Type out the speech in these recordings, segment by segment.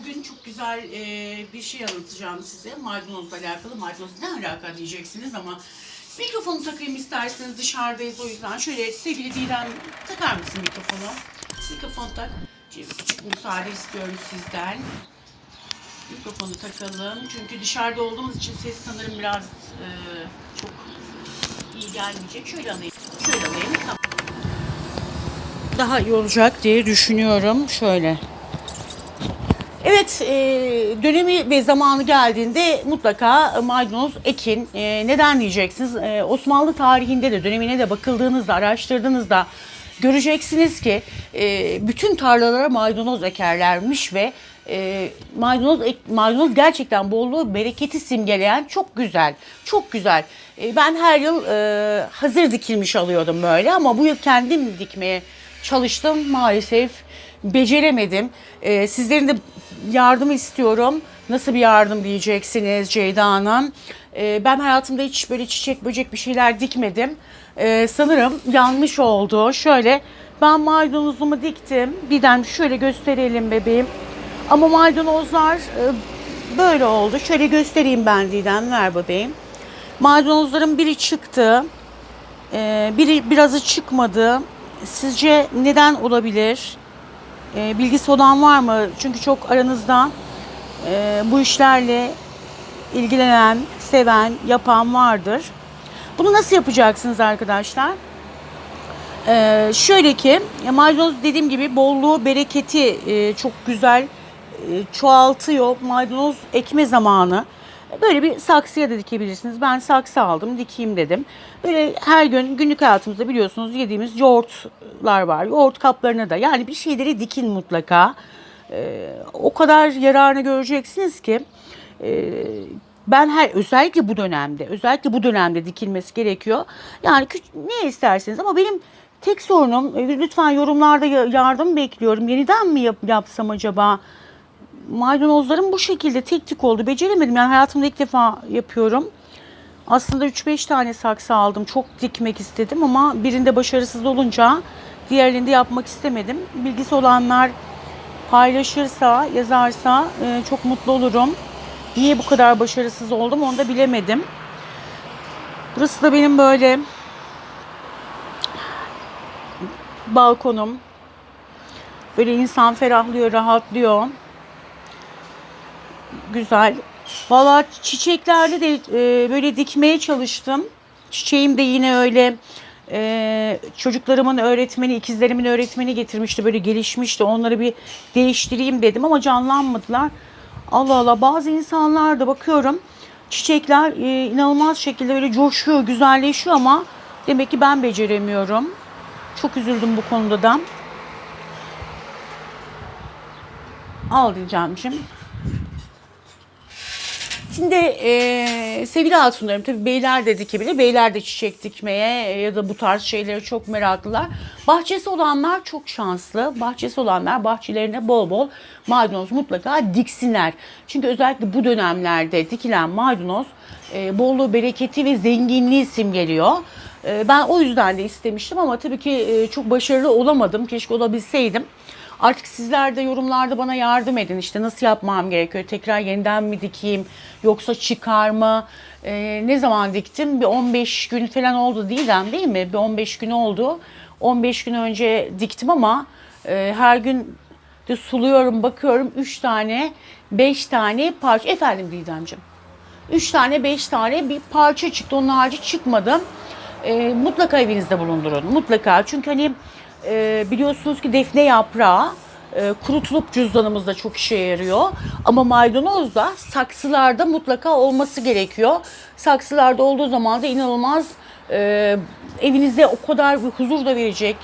bugün çok güzel e, bir şey anlatacağım size. Maydanozla alakalı. Maydanoz ne alaka diyeceksiniz ama mikrofonu takayım isterseniz dışarıdayız o yüzden. Şöyle sevgili Didem takar mısın mikrofonu? Mikrofon tak. Küçük müsaade istiyorum sizden. Mikrofonu takalım. Çünkü dışarıda olduğumuz için ses sanırım biraz e, çok iyi gelmeyecek. Şöyle alayım. Şöyle alayım. Daha iyi olacak diye düşünüyorum. Şöyle. Evet, e, dönemi ve zamanı geldiğinde mutlaka maydanoz ekin. E, neden diyeceksiniz? E, Osmanlı tarihinde de dönemine de bakıldığınızda, araştırdığınızda göreceksiniz ki e, bütün tarlalara maydanoz ekerlermiş ve e, maydanoz ek- maydanoz gerçekten bolluğu, bereketi simgeleyen çok güzel, çok güzel. E, ben her yıl e, hazır dikilmiş alıyordum böyle ama bu yıl kendim dikmeye çalıştım maalesef beceremedim. Ee, sizlerin de yardım istiyorum. Nasıl bir yardım diyeceksiniz Ceyda Hanım. Ee, ben hayatımda hiç böyle çiçek böcek bir şeyler dikmedim. Ee, sanırım yanlış oldu. Şöyle ben maydanozumu diktim. Birden şöyle gösterelim bebeğim. Ama maydanozlar e, böyle oldu. Şöyle göstereyim ben Didem ver bebeğim. Maydanozların biri çıktı. Ee, biri birazı çıkmadı. Sizce neden olabilir? Ee, bilgisi olan var mı? Çünkü çok aranızda e, bu işlerle ilgilenen, seven, yapan vardır. Bunu nasıl yapacaksınız arkadaşlar? Ee, şöyle ki maydanoz dediğim gibi bolluğu, bereketi e, çok güzel e, çoğaltıyor. Maydanoz ekme zamanı. Böyle bir saksıya da dikebilirsiniz. Ben saksı aldım, dikeyim dedim. Böyle her gün günlük hayatımızda biliyorsunuz yediğimiz yoğurtlar var. Yoğurt kaplarına da yani bir şeyleri dikin mutlaka. Ee, o kadar yararını göreceksiniz ki e, ben her özellikle bu dönemde özellikle bu dönemde dikilmesi gerekiyor. Yani ne isterseniz ama benim tek sorunum e, lütfen yorumlarda ya- yardım bekliyorum. Yeniden mi yap- yapsam acaba? Maydanozlarım bu şekilde tek tek oldu. Beceremedim yani hayatımda ilk defa yapıyorum. Aslında 3-5 tane saksı aldım. Çok dikmek istedim ama birinde başarısız olunca diğerlerinde yapmak istemedim. Bilgisi olanlar paylaşırsa, yazarsa e, çok mutlu olurum. Niye bu kadar başarısız oldum onu da bilemedim. Burası da benim böyle balkonum. Böyle insan ferahlıyor, rahatlıyor. Güzel. Valla çiçeklerle de e, böyle dikmeye çalıştım. Çiçeğim de yine öyle e, çocuklarımın öğretmeni, ikizlerimin öğretmeni getirmişti. Böyle gelişmişti. Onları bir değiştireyim dedim ama canlanmadılar. Allah Allah bazı insanlar da bakıyorum çiçekler e, inanılmaz şekilde böyle coşuyor, güzelleşiyor ama demek ki ben beceremiyorum. Çok üzüldüm bu konuda da. Al diyeceğim. Şimdi e, sevgili hatunlarım tabii beyler de dikebilir. Beyler de çiçek dikmeye e, ya da bu tarz şeylere çok meraklılar. Bahçesi olanlar çok şanslı. Bahçesi olanlar bahçelerine bol bol maydanoz mutlaka diksinler. Çünkü özellikle bu dönemlerde dikilen maydanoz e, bolluğu, bereketi ve zenginliği simgeliyor. E, ben o yüzden de istemiştim ama tabii ki e, çok başarılı olamadım. Keşke olabilseydim. Artık sizler de yorumlarda bana yardım edin. İşte nasıl yapmam gerekiyor? Tekrar yeniden mi dikeyim? Yoksa çıkar mı? Ee, ne zaman diktim? Bir 15 gün falan oldu Didem değil mi? Bir 15 gün oldu. 15 gün önce diktim ama e, her gün de suluyorum, bakıyorum 3 tane, 5 tane parça. Efendim Didemciğim. 3 tane 5 tane bir parça çıktı. Onun harici çıkmadı. E, mutlaka evinizde bulundurun. Mutlaka. Çünkü hani e, biliyorsunuz ki defne yaprağı e, kurutulup cüzdanımızda çok işe yarıyor. Ama maydanoz da saksılarda mutlaka olması gerekiyor. Saksılarda olduğu zaman da inanılmaz e, evinize o kadar bir huzur da verecek,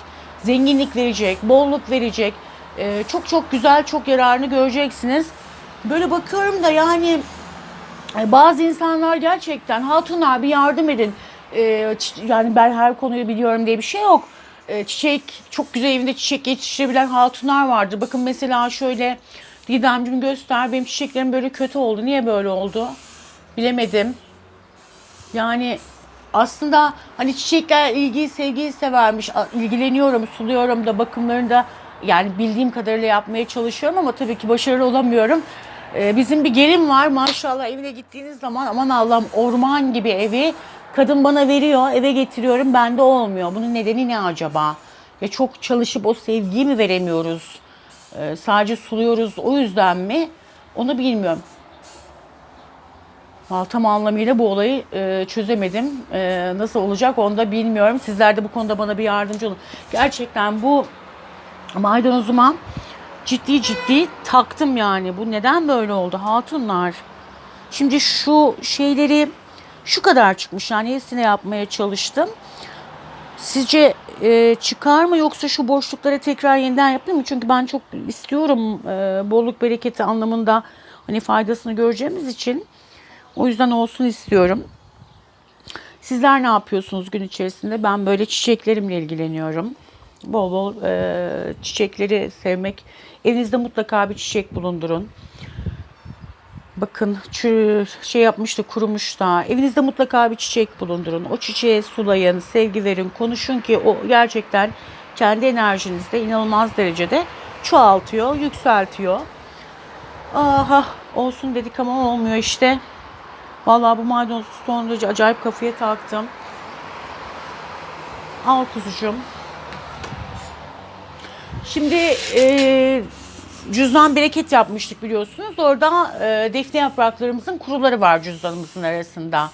zenginlik verecek, bolluk verecek. E, çok çok güzel, çok yararını göreceksiniz. Böyle bakıyorum da yani e, Bazı insanlar gerçekten hatunlar bir yardım edin. Çi- yani ben her konuyu biliyorum diye bir şey yok. Ee, çiçek çok güzel evinde çiçek yetiştirebilen hatunlar vardır. Bakın mesela şöyle Didemciğim göster benim çiçeklerim böyle kötü oldu. Niye böyle oldu? Bilemedim. Yani aslında hani çiçekler ilgiyi sevgiyi severmiş. İlgileniyorum, suluyorum da bakımlarını da Yani bildiğim kadarıyla yapmaya çalışıyorum ama tabii ki başarılı olamıyorum. Ee, bizim bir gelin var maşallah evine gittiğiniz zaman aman Allah'ım orman gibi evi kadın bana veriyor eve getiriyorum bende olmuyor. Bunun nedeni ne acaba? Ya çok çalışıp o sevgiyi mi veremiyoruz? Ee, sadece suluyoruz o yüzden mi? Onu bilmiyorum. Tam anlamıyla bu olayı e, çözemedim. E, nasıl olacak onu da bilmiyorum. Sizler de bu konuda bana bir yardımcı olun. Gerçekten bu maydanozuma ciddi ciddi taktım yani. Bu neden böyle oldu hatunlar? Şimdi şu şeyleri şu kadar çıkmış. Yani hepsine yapmaya çalıştım. Sizce e, çıkar mı yoksa şu boşluklara tekrar yeniden yapayım mı? Çünkü ben çok istiyorum e, bolluk bereketi anlamında hani faydasını göreceğimiz için. O yüzden olsun istiyorum. Sizler ne yapıyorsunuz gün içerisinde? Ben böyle çiçeklerimle ilgileniyorum. Bol bol e, çiçekleri sevmek. Evinizde mutlaka bir çiçek bulundurun. Bakın çü, şey yapmış da kurumuş da evinizde mutlaka bir çiçek bulundurun. O çiçeğe sulayın, sevgi verin, konuşun ki o gerçekten kendi enerjinizde inanılmaz derecede çoğaltıyor, yükseltiyor. Aha olsun dedik ama olmuyor işte. Vallahi bu maydanoz son derece acayip kafaya taktım. Al kuzucuğum. Şimdi e, cüzdan bereket yapmıştık biliyorsunuz. Orada e, defne yapraklarımızın kuruları var cüzdanımızın arasında.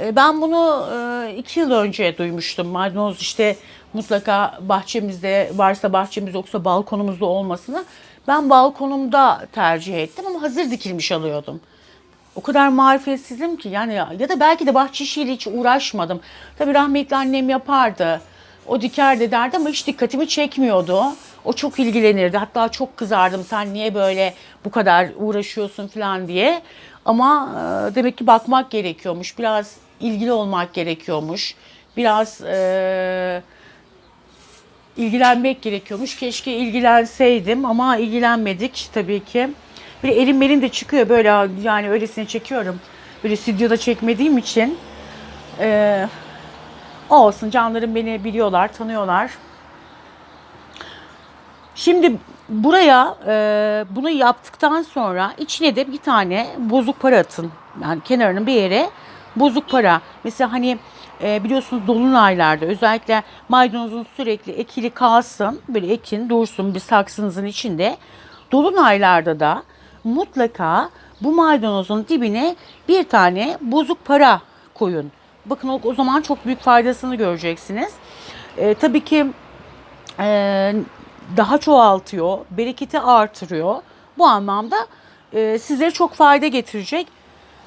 E, ben bunu e, iki yıl önce duymuştum. Maydanoz işte mutlaka bahçemizde varsa bahçemiz yoksa balkonumuzda olmasını. Ben balkonumda tercih ettim ama hazır dikilmiş alıyordum. O kadar marifetsizim ki yani ya da belki de bahçe işiyle hiç uğraşmadım. Tabii rahmetli annem yapardı. O dikerdi derdi ama hiç dikkatimi çekmiyordu. O çok ilgilenirdi. Hatta çok kızardım sen niye böyle bu kadar uğraşıyorsun falan diye. Ama e, demek ki bakmak gerekiyormuş. Biraz ilgili olmak gerekiyormuş. Biraz e, ilgilenmek gerekiyormuş. Keşke ilgilenseydim ama ilgilenmedik tabii ki. Bir elim benim de çıkıyor böyle yani öylesine çekiyorum. Böyle stüdyoda çekmediğim için. Ee, olsun canlarım beni biliyorlar, tanıyorlar. Şimdi buraya e, bunu yaptıktan sonra içine de bir tane bozuk para atın. Yani kenarının bir yere bozuk para. Mesela hani e, biliyorsunuz dolunaylarda özellikle maydanozun sürekli ekili kalsın. Böyle ekin dursun bir saksınızın içinde. Dolunaylarda da mutlaka bu maydanozun dibine bir tane bozuk para koyun. Bakın o, o zaman çok büyük faydasını göreceksiniz. E, tabii ki e, daha çoğaltıyor, bereketi artırıyor. Bu anlamda e, sizlere çok fayda getirecek.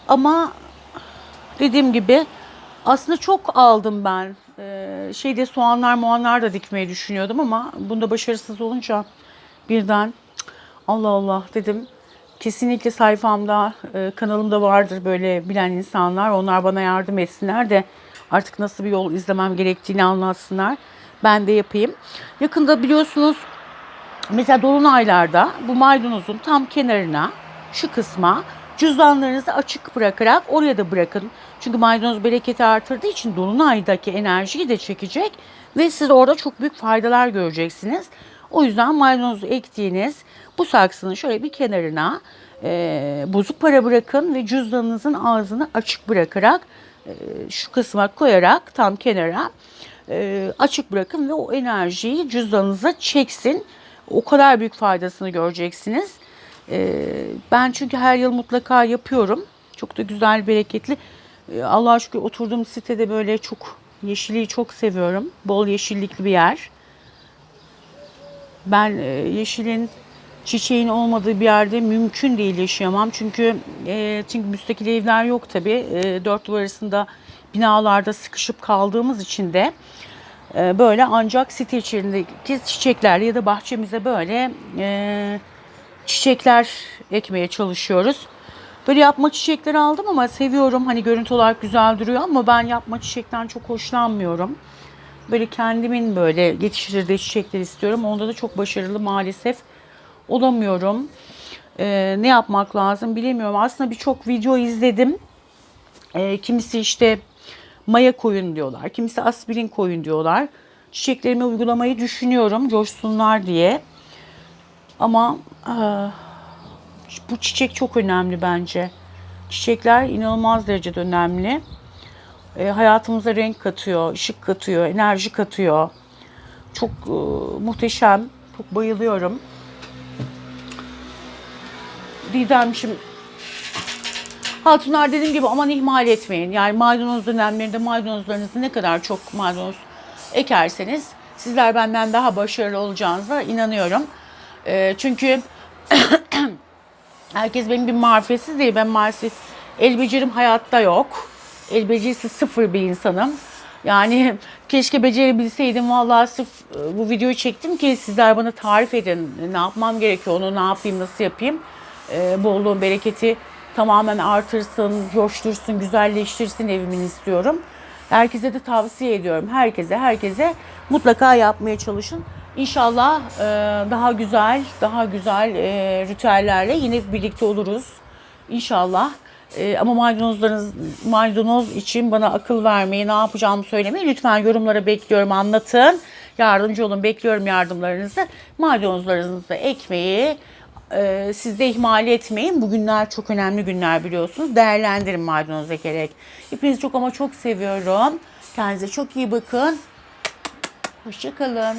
Ama dediğim gibi aslında çok aldım ben. E, şeyde soğanlar muanlar da dikmeyi düşünüyordum ama bunda başarısız olunca birden Allah Allah dedim. Kesinlikle sayfamda, e, kanalımda vardır böyle bilen insanlar. Onlar bana yardım etsinler de artık nasıl bir yol izlemem gerektiğini anlatsınlar. Ben de yapayım. Yakında biliyorsunuz mesela dolunaylarda bu maydanozun tam kenarına şu kısma cüzdanlarınızı açık bırakarak oraya da bırakın. Çünkü maydanoz bereketi artırdığı için dolunaydaki enerjiyi de çekecek ve siz orada çok büyük faydalar göreceksiniz. O yüzden maydanozu ektiğiniz bu saksının şöyle bir kenarına e, bozuk para bırakın ve cüzdanınızın ağzını açık bırakarak e, şu kısma koyarak tam kenara e, açık bırakın ve o enerjiyi cüzdanınıza çeksin. O kadar büyük faydasını göreceksiniz. E, ben çünkü her yıl mutlaka yapıyorum. Çok da güzel, bereketli. E, Allah'a şükür oturduğum sitede böyle çok yeşilliği çok seviyorum. Bol yeşillikli bir yer. Ben e, yeşilin çiçeğin olmadığı bir yerde mümkün değil yaşayamam. Çünkü çünkü müstakil evler yok tabi. E, dört duvar arasında binalarda sıkışıp kaldığımız için de e, böyle ancak site içerisindeki çiçeklerle ya da bahçemize böyle e, çiçekler ekmeye çalışıyoruz. Böyle yapma çiçekleri aldım ama seviyorum. Hani görüntü olarak güzel duruyor ama ben yapma çiçekten çok hoşlanmıyorum. Böyle kendimin böyle yetiştirdiği çiçekleri istiyorum. Onda da çok başarılı maalesef olamıyorum. Ee, ne yapmak lazım bilemiyorum. Aslında birçok video izledim. Ee, kimisi işte maya koyun diyorlar. Kimisi aspirin koyun diyorlar. Çiçeklerime uygulamayı düşünüyorum coşsunlar diye. Ama e, bu çiçek çok önemli bence. Çiçekler inanılmaz derecede önemli. E, hayatımıza renk katıyor, ışık katıyor, enerji katıyor. Çok e, muhteşem. Çok bayılıyorum. Didemciğim Hatunlar dediğim gibi aman ihmal etmeyin. Yani maydanoz dönemlerinde maydanozlarınızı ne kadar çok maydanoz ekerseniz sizler benden daha başarılı olacağınıza inanıyorum. Ee, çünkü herkes benim bir marifetsiz değil. Ben maalesef el becerim hayatta yok. El becerisi sıfır bir insanım. Yani keşke becerebilseydim. Vallahi sırf e, bu videoyu çektim ki sizler bana tarif edin. Ne yapmam gerekiyor, onu ne yapayım, nasıl yapayım. Ee, bolluğun bereketi tamamen artırsın, coştursun, güzelleştirsin evimin istiyorum. Herkese de tavsiye ediyorum. Herkese, herkese mutlaka yapmaya çalışın. İnşallah e, daha güzel, daha güzel e, ritüellerle yine birlikte oluruz. İnşallah. E, ama maydanozlarınız, maydanoz için bana akıl vermeyi, ne yapacağımı söylemeyi lütfen yorumlara bekliyorum, anlatın. Yardımcı olun, bekliyorum yardımlarınızı. Maydanozlarınızı ekmeği, ee, siz de ihmal etmeyin. Bugünler çok önemli günler biliyorsunuz. Değerlendirin maydanoz ekerek. Hepinizi çok ama çok seviyorum. Kendinize çok iyi bakın. Hoşçakalın.